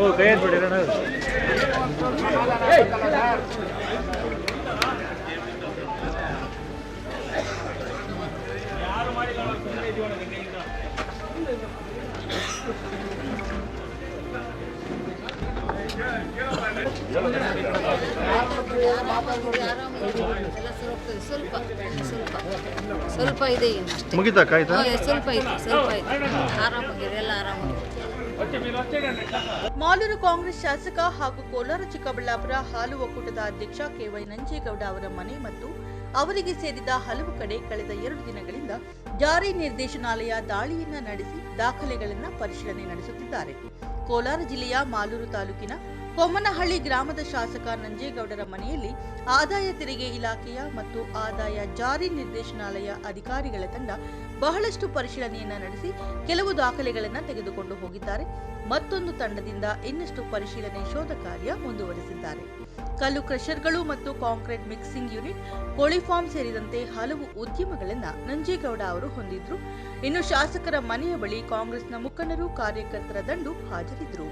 ஓ கையர் போட்டு ಸ್ವಲ್ಪ ಸ್ವಲ್ಪ ಸ್ವಲ್ಪ ಸ್ವಲ್ಪ ಇದೆ ಇನ್ನು ಅಷ್ಟೇ ಮುಗಿತಾ ಕಾಯ್ತಾ ಹಾ, ಸ್ವಲ್ಪ ಇದೆ ಸ್ವಲ್ಪ ಇದೆ ಆರಾಮಾಗಿದೆ ಎಲ್ಲ ಆರಾಮಾಗಿದೆ ಮಾಲೂರು ಕಾಂಗ್ರೆಸ್ ಶಾಸಕ ಹಾಗೂ ಕೋಲಾರ ಚಿಕ್ಕಬಳ್ಳಾಪುರ ಹಾಲು ಒಕ್ಕೂಟದ ಅಧ್ಯಕ್ಷ ಕೆವೈ ನಂಜೇಗೌಡ ಅವರ ಮನೆ ಮತ್ತು ಅವರಿಗೆ ಸೇರಿದ ಹಲವು ಕಡೆ ಕಳೆದ ಎರಡು ದಿನಗಳಿಂದ ಜಾರಿ ನಿರ್ದೇಶನಾಲಯ ದಾಳಿಯನ್ನ ನಡೆಸಿ ದಾಖಲೆಗಳನ್ನ ಪರಿಶೀಲನೆ ನಡೆಸುತ್ತಿದ್ದಾರೆ. ಕೋಲಾರ ಜಿಲ್ಲೆಯ ಮಾಲೂರು ತಾಲೂಕಿನ ಕೊಮ್ಮನಹಳ್ಳಿ ಗ್ರಾಮದ ಶಾಸಕ ನಂಜೇಗೌಡರ ಮನೆಯಲ್ಲಿ ಆದಾಯ ತೆರಿಗೆ ಇಲಾಖೆಯ ಮತ್ತು ಆದಾಯ ಜಾರಿ ನಿರ್ದೇಶನಾಲಯ ಅಧಿಕಾರಿಗಳ ತಂಡ ಬಹಳಷ್ಟು ಪರಿಶೀಲನೆಯನ್ನ ನಡೆಸಿ ಕೆಲವು ದಾಖಲೆಗಳನ್ನು ತೆಗೆದುಕೊಂಡು ಹೋಗಿದ್ದಾರೆ. ಮತ್ತೊಂದು ತಂಡದಿಂದ ಇನ್ನಷ್ಟು ಪರಿಶೀಲನೆ ಶೋಧ ಕಾರ್ಯ ಮುಂದುವರೆಸಿದ್ದಾರೆ. ಕಲ್ಲು ಕ್ರಷರ್ಗಳು ಮತ್ತು ಕಾಂಕ್ರೀಟ್ ಮಿಕ್ಸಿಂಗ್ ಯೂನಿಟ್ ಕೋಳಿಫಾರ್ಮ್ ಸೇರಿದಂತೆ ಹಲವು ಉದ್ಯಮಗಳನ್ನ ನಂಜೇಗೌಡ ಅವರು ಹೊಂದಿದ್ರು. ಇನ್ನು ಶಾಸಕರ ಮನೆಯ ಬಳಿ ಕಾಂಗ್ರೆಸ್ನ ಮುಖಂಡರು, ಕಾರ್ಯಕರ್ತರ ದಂಡು ಹಾಜರಿದ್ದರು vidro